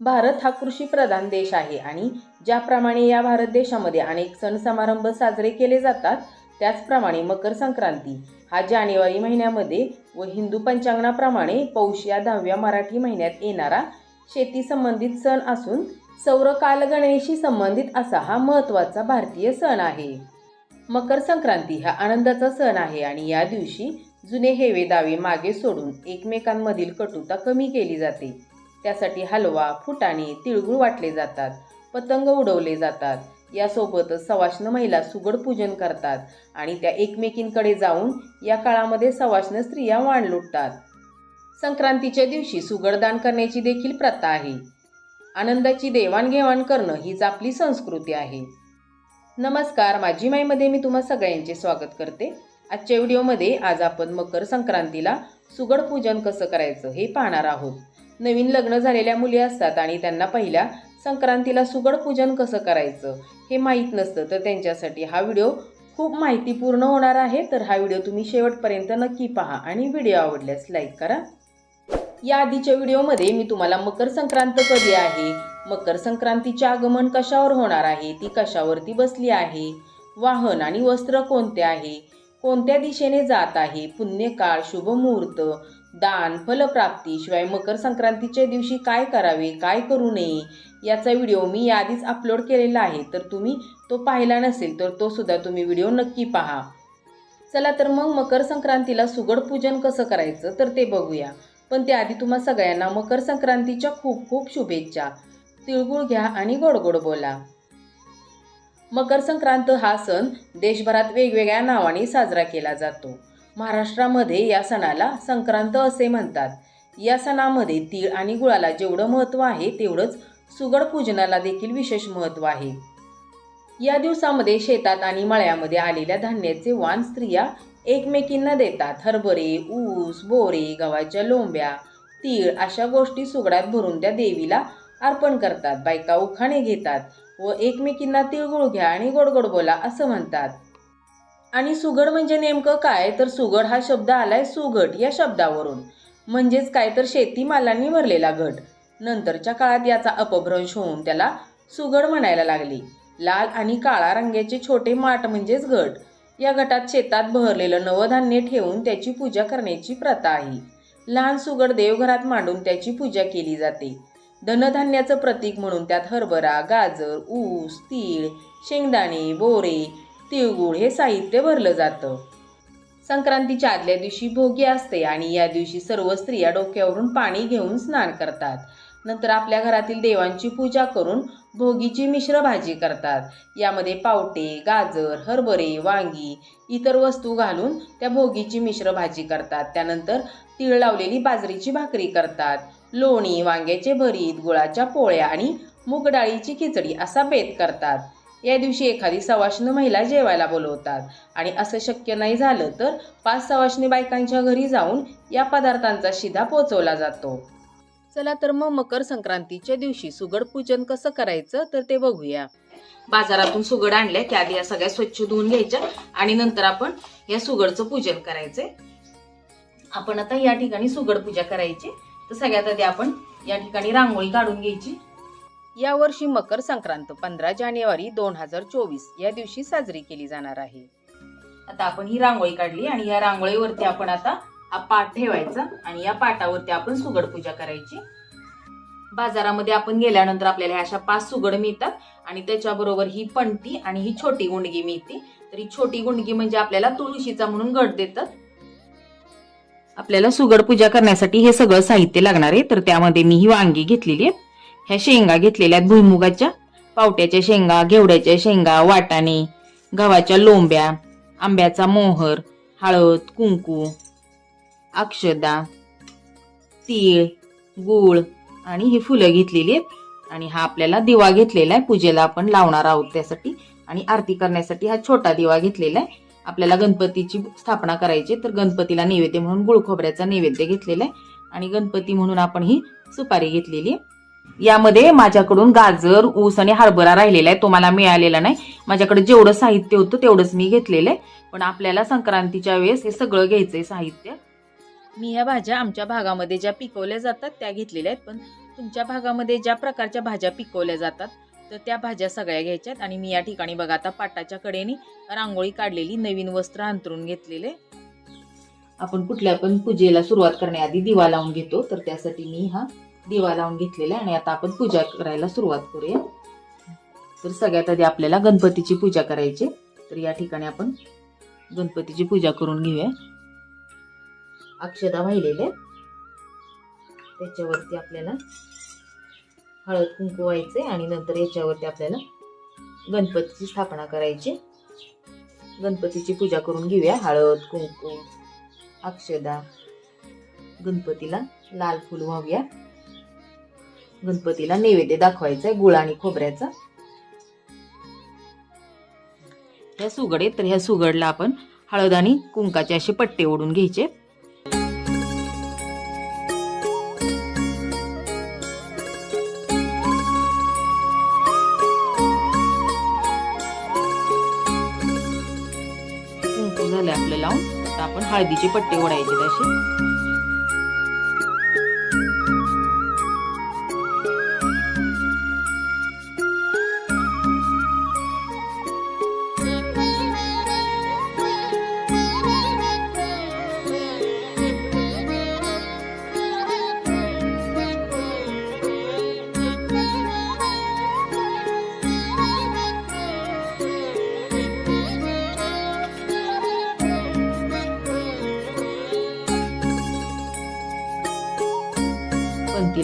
भारत हा कृषीप्रधान देश आहे आणि ज्याप्रमाणे या भारत देशामध्ये अनेक सण समारंभ साजरे केले जातात त्याचप्रमाणे मकर संक्रांती हा जानेवारी महिन्यामध्ये व हिंदू पंचांगणाप्रमाणे पौष या दहाव्या मराठी महिन्यात येणारा शेती संबंधित सण असून सौर कालगणनेशी संबंधित असा हा महत्त्वाचा भारतीय सण आहे. मकर संक्रांती हा आनंदाचा सण आहे आणि या दिवशी जुने हेवे दावे मागे सोडून एकमेकांमधील कटुता कमी केली जाते. त्यासाठी हलवा फुटाणे तिळगुळ वाटले जातात पतंग उडवले जातात. यासोबतच सवाष्ण महिला सुगड पूजन करतात आणि त्या एकमेकींकडे जाऊन या काळामध्ये सवाष्ण स्त्रिया वाण लुटतात. संक्रांतीच्या दिवशी सुगडदान करण्याची देखील प्रथा आहे. आनंदाची देवाणघेवाण करणं हीच आपली संस्कृती आहे. नमस्कार माझी माईमध्ये मी तुम्हा सगळ्यांचे स्वागत करते. आजच्या व्हिडिओमध्ये आज आपण मकर संक्रांतीला सुगड पूजन कसं करायचं हे पाहणार आहोत. नवीन लग्न झालेल्या मुली असतात आणि त्यांना पहिल्या संक्रांतीला सुगड पूजन कसं करायचं हे माहीत नसतं. तर त्यांच्यासाठी हा व्हिडिओ खूप माहितीपूर्ण होणार आहे. तर हा व्हिडिओ तुम्ही शेवटपर्यंत नक्की पहा आणि व्हिडिओ आवडल्यास लाईक करा. या आधीच्या व्हिडिओमध्ये मी तुम्हाला मकर संक्रांत कधी आहे मकर संक्रांतीचे आगमन कशावर होणार आहे ती कशावरती बसली आहे वाहन आणि वस्त्र कोणते आहे कोणत्या दिशेने जात आहे पुण्यकाळ शुभ मुहूर्त दान फलप्राप्ती शिवाय मकर संक्रांतीच्या दिवशी काय करावे काय करू नये याचा व्हिडिओ मी याआधीच अपलोड केलेला आहे. तर तुम्ही तो पाहिला नसेल तर तो सुद्धा तुम्ही व्हिडिओ नक्की पहा. चला तर मग मकर संक्रांतीला सुगड पूजन कसं करायचं तर ते बघूया. पण त्याआधी तुम्हा सगळ्यांना मकर संक्रांतीच्या खूप खूप शुभेच्छा. तिळगुळ घ्या आणि गोडगोड बोला. मकर संक्रांत हा सण देशभरात वेगवेगळ्या नावाने साजरा केला जातो. महाराष्ट्रामध्ये या सणाला संक्रांत असे म्हणतात. या सणामध्ये तीळ आणि गुळाला जेवढं महत्त्व आहे तेवढंच सुगड पूजनाला देखील विशेष महत्त्व आहे. या दिवसामध्ये शेतात आणि मळ्यामध्ये आलेल्या धान्याचे वाण स्त्रिया एकमेकींना देतात. हरभरे ऊस बोरे गव्हाच्या लोंब्या तीळ अशा गोष्टी सुगडात भरून त्या देवीला अर्पण करतात. बायका उखाणे घेतात व एकमेकींना तिळगुळ घ्या आणि गोडगोड बोला असं म्हणतात. आणि सुगड म्हणजे नेमकं काय? तर सुगड हा शब्द आलाय सुगट या शब्दावरून. म्हणजेच काय तर शेतीमालांनी भरलेला घट. नंतरच्या काळात याचा अपभ्रंश होऊन त्याला सुगड म्हणायला लागले. लाल आणि काळा रंगाचे छोटे माठ म्हणजेच घट. या गटात शेतात बहरलेलं नवधान्य ठेवून त्याची पूजा करण्याची प्रथा आहे. लहान सुगड देवघरात मांडून त्याची पूजा केली जाते. धनधान्याचं प्रतीक म्हणून त्यात हरभरा गाजर ऊस तीळ शेंगदाणे बोरे तिळगुळ हे साहित्य भरलं जातं. संक्रांतीच्या आदल्या दिवशी भोगी असते आणि या दिवशी सर्व स्त्रिया डोक्यावरून पाणी घेऊन स्नान करतात. नंतर आपल्या घरातील देवांची पूजा करून भोगीची मिश्र भाजी करतात. यामध्ये पावटे गाजर हरभरे वांगी इतर वस्तू घालून त्या भोगीची मिश्र भाजी करतात. त्यानंतर तीळ लावलेली बाजरीची भाकरी करतात. लोणी वांग्याचे भरीत गुळाच्या पोळ्या आणि मूगडाळीची खिचडी असा बेत करतात. या दिवशी एखादी सवाष्ण महिला जेवायला बोलवतात. आणि असं शक्य नाही झालं तर पाच सवाष्णी बायकांच्या घरी जाऊन या पदार्थांचा शिधा पोचवला जातो. चला तर मग मकर संक्रांतीच्या दिवशी सुगड पूजन कसं करायचं तर ते बघूया. बाजारातून सुगड आणल्या की आधी या सगळ्या स्वच्छ धुवून घ्यायच्या आणि नंतर आपण या सुगडचं पूजन करायचंय. आपण आता या ठिकाणी सुगड पूजा करायची. तर सगळ्यात आधी आपण या ठिकाणी रांगोळी काढून घ्यायची. या वर्षी मकर संक्रांत पंधरा जानेवारी दोन हजार चोवीस या दिवशी साजरी केली जाणार आहे. आता आपण ही रांगोळी काढली आणि या रांगोळीवरती आपण आता हा पाठ ठेवायचा आणि या पाटावरती आपण सुगड पूजा करायची. बाजारामध्ये आपण गेल्यानंतर आपल्याला ह्या अशा पाच सुगड मिळतात आणि त्याच्याबरोबर ही पणती आणि ही छोटी गुंडगी मिळते. तर ही छोटी गुंडगी म्हणजे आपल्याला तुळशीचा म्हणून गट देतात. आपल्याला सुगड पूजा करण्यासाठी हे सगळं साहित्य लागणार आहे. तर त्यामध्ये मी ही वांगी घेतलेली आहेत ह्या शेंगा घेतलेल्या आहेत भुईमुगाच्या. पावट्याच्या शेंगा घेवड्याच्या शेंगा वाटाणे गव्हाच्या लोंब्या आंब्याचा मोहर हळद कुंकू अक्षदा तीळ गूळ आणि ही फुलं घेतलेली आहेत. आणि हा आपल्याला दिवा घेतलेला आहे. पूजेला आपण लावणार आहोत त्यासाठी. आणि आरती करण्यासाठी हा छोटा दिवा घेतलेला आहे. आपल्याला गणपतीची स्थापना करायची तर गणपतीला नैवेद्य म्हणून गुळखोबऱ्याचा नैवेद्य घेतलेला आहे. आणि गणपती म्हणून आपण ही सुपारी घेतलेली आहे. यामध्ये माझ्याकडून गाजर ऊस आणि हरभरा राहिलेला आहे. तो मला मिळालेला नाही. माझ्याकडे जेवढं साहित्य होतं तेवढंच मी घेतलेलं आहे. पण आपल्याला संक्रांतीच्या वेळेस हे सगळं घ्यायचंय साहित्य. मी ह्या भाज्या आमच्या भागामध्ये ज्या पिकवल्या जातात त्या घेतलेल्या आहेत. पण तुमच्या भागामध्ये ज्या प्रकारच्या भाज्या पिकवल्या जातात तर त्या भाज्या सगळ्या घ्यायच्यात आणि मी या ठिकाणी बघा आता पाटाच्या कडेने रांगोळी काढलेली नवीन वस्त्र अंतरून घेतलेले. आपण कुठल्या पण पूजेला सुरुवात करण्याआधी दिवा लावून घेतो. तर त्यासाठी मी हा दिवा लावून घेतलेला आहे आणि आता आपण पूजा करायला सुरुवात करूया. तर सगळ्यात आधी आपल्याला गणपतीची पूजा करायची तर या ठिकाणी आपण गणपतीची पूजा करून घेऊया. अक्षदा वाहिलेल्या त्याच्यावरती आपल्याला हळद कुंकू व्हायचे आणि नंतर याच्यावरती आपल्याला गणपतीची स्थापना करायची गणपतीची पूजा करून घेऊया. हळद कुंकू अक्षदा गणपतीला लाल फूल वाहूया गणपतीला नैवेद्य दाखवायचा आहे गुळ आणि खोबऱ्याचा. ह्या सुगड तर ह्या सुगडला आपण हळद आणि कुंकाचे असे पट्टे ओढून घ्यायचे. कुंकू झाले आपलं लावून आपण हळदीचे पट्टे ओढायचे असे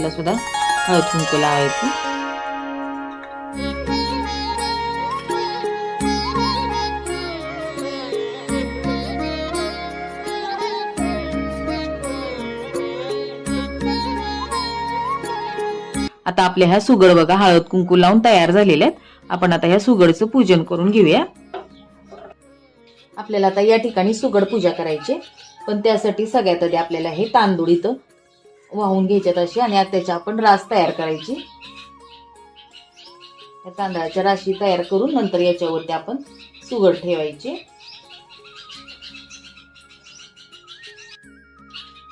साईडला सुद्धा हळद कुंकू लावायचं. आता आपल्या ह्या सुगड बघा हळद कुंकू लावून तयार झालेल्या आहेत. आपण आता ह्या सुगडचं पूजन करून घेऊया. आपल्याला आता या ठिकाणी सुगड पूजा करायची पण त्यासाठी सगळ्यात आधी आपल्याला हे तांदूळ इथं वाहून घ्यायच्यात अशी आणि आता त्याच्या आपण रास तयार करायची. या तांदळाच्या राशी तयार करून नंतर याच्यावरती आपण सुगड ठेवायची.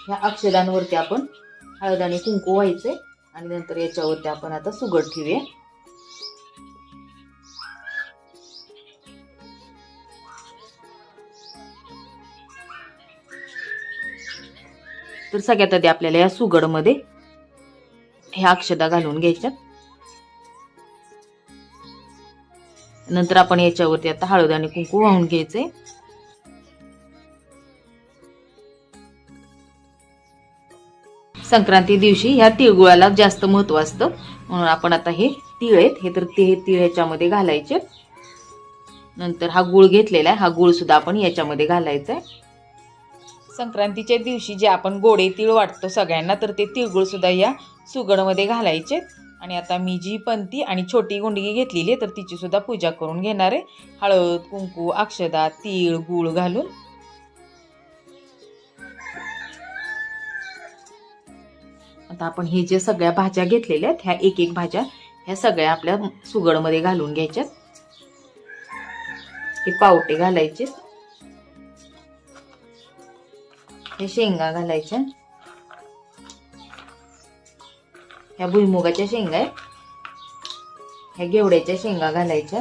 ह्या अक्षदांवरती आपण हळद आणि कुंकू व्हायचे आणि नंतर याच्यावरती आपण आता सुगड ठेवूया. तर सगळ्यात आधी आपल्याला या सुगडमध्ये ह्या अक्षदा घालून घ्यायच्यात नंतर आपण याच्यावरती आता हळद आणि कुंकू वाहून घ्यायचे संक्रांती दिवशी ह्या तिळगुळाला जास्त महत्त्व असतं. म्हणून आपण आता हे तिळ आहेत हे तर ते तिळ ह्याच्यामध्ये घालायचे. नंतर हा गुळ घेतलेला आहे हा गुळ सुद्धा आपण याच्यामध्ये घालायचा आहे संक्रांतीच्या दिवशी जे आपण गोडे तीळ वाटतो सगळ्यांना तर ते तिळगुळसुद्धा या सुगडमध्ये घालायचे. आणि आता मी जी पंती आणि छोटी गुंडगी घेतलेली आहे तर तिचीसुद्धा पूजा करून घेणार आहे. हळद कुंकू अक्षदा तीळ गुळ घालून. आता आपण हे जे सगळ्या भाज्या घेतलेल्या आहेत ह्या एक एक भाज्या ह्या सगळ्या आपल्या सुगडमध्ये घालून घ्यायच्यात. हे पावटे घालायचे हे शेंगा घालायच्या. ह्या भुईमुगाच्या शेंगा आहेत. ह्या घेवड्याच्या शेंगा घालायच्या.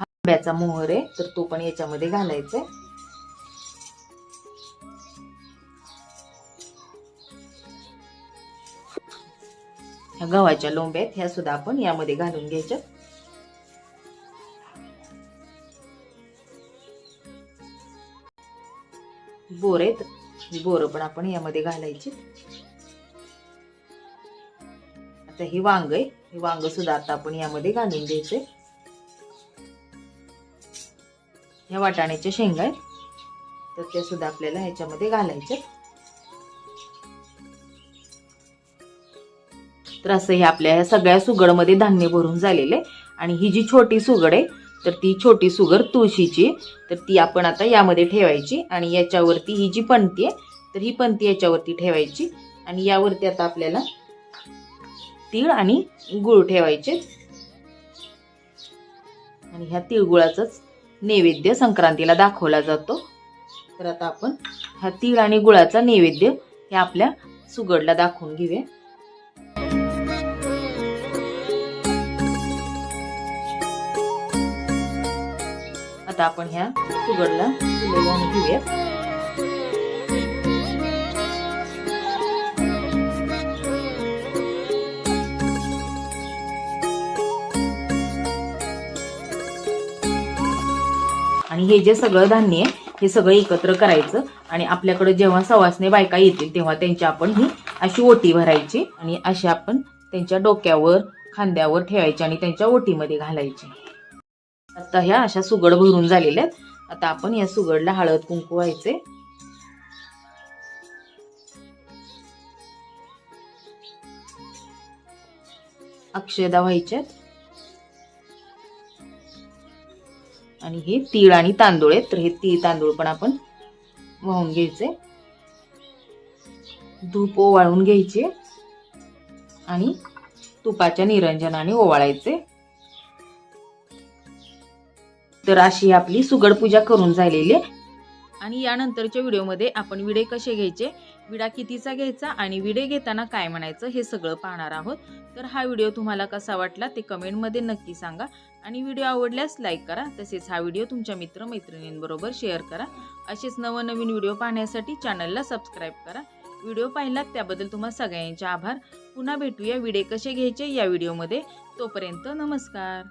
आंब्याचा मोहर आहे तर तो पण याच्यामध्ये घालायचा ह्या गव्हाच्या लोंब्या आहेत ह्या सुद्धा आपण यामध्ये घालून घ्यायच्या. बोर आहेत ही बोरं पण आपण यामध्ये घालायची. आता ही वांग आहे ही वांग सुद्धा आता आपण यामध्ये घालून घ्यायचे. ह्या वाटाण्याच्या शेंगा आहेत तर त्या सुद्धा आपल्याला ह्याच्यामध्ये घालायच्या. तर असं हे आपल्या ह्या सगळ्या सुगडमध्ये धान्य भरून झालेले आणि ही जी छोटी सुगड आहे तर ती छोटी सुगर तुळशीची तर ती आपण आता यामध्ये ठेवायची आणि याच्यावरती ही जी पंती आहे तर ही पंती याच्यावरती ठेवायची. आणि यावरती आता आपल्याला तीळ आणि गुळ ठेवायचे. आणि ह्या तिळगुळाचाच नैवेद्य संक्रांतीला दाखवला जातो. तर आता आपण हा तीळ आणि गुळाचा नैवेद्य हे आपल्या सुगडला दाखवून घेऊया. आता आपण ह्या सुगडला लावून आणि हे जे सगळं धान्य आहे हे सगळं एकत्र करायचं आणि आपल्याकडे जेव्हा सवासने बायका येतील तेव्हा त्यांची आपण ही अशी ओटी भरायची आणि अशी आपण त्यांच्या डोक्यावर खांद्यावर ठेवायची आणि त्यांच्या ओटीमध्ये घालायची. आता ह्या अशा सुगड भरून झालेल्या आहेत. आता आपण या सुगडला हळद कुंकू व्हायचे अक्षदा व्हायच्यात आणि हे तीळ आणि तांदूळ आहेत. तर हे तीळ तांदूळ पण आपण वाहून घ्यायचे. धूप ओवाळून घ्यायचे. आणि तुपाच्या निरंजनाने ओवाळायचे. तर अशी आपली सुगड पूजा करून झालेली आहे. आणि यानंतरच्या व्हिडिओमध्ये आपण विडे कसे घ्यायचे विडा कितीचा घ्यायचा आणि विडे घेताना काय म्हणायचं हे सगळं पाहणार आहोत. तर हा व्हिडिओ तुम्हाला कसा वाटला ते कमेंटमध्ये नक्की सांगा. आणि व्हिडिओ आवडल्यास लाईक करा तसेच हा व्हिडिओ तुमच्या मित्रमैत्रिणींबरोबर शेअर करा. असेच नवनवीन व्हिडिओ पाहण्यासाठी चॅनलला सबस्क्राईब करा. व्हिडिओ पाहिलात त्याबद्दल तुम्हा सगळ्यांचे आभार. पुन्हा भेटूया विडे कसे घ्यायचे या व्हिडिओमध्ये. तोपर्यंत नमस्कार.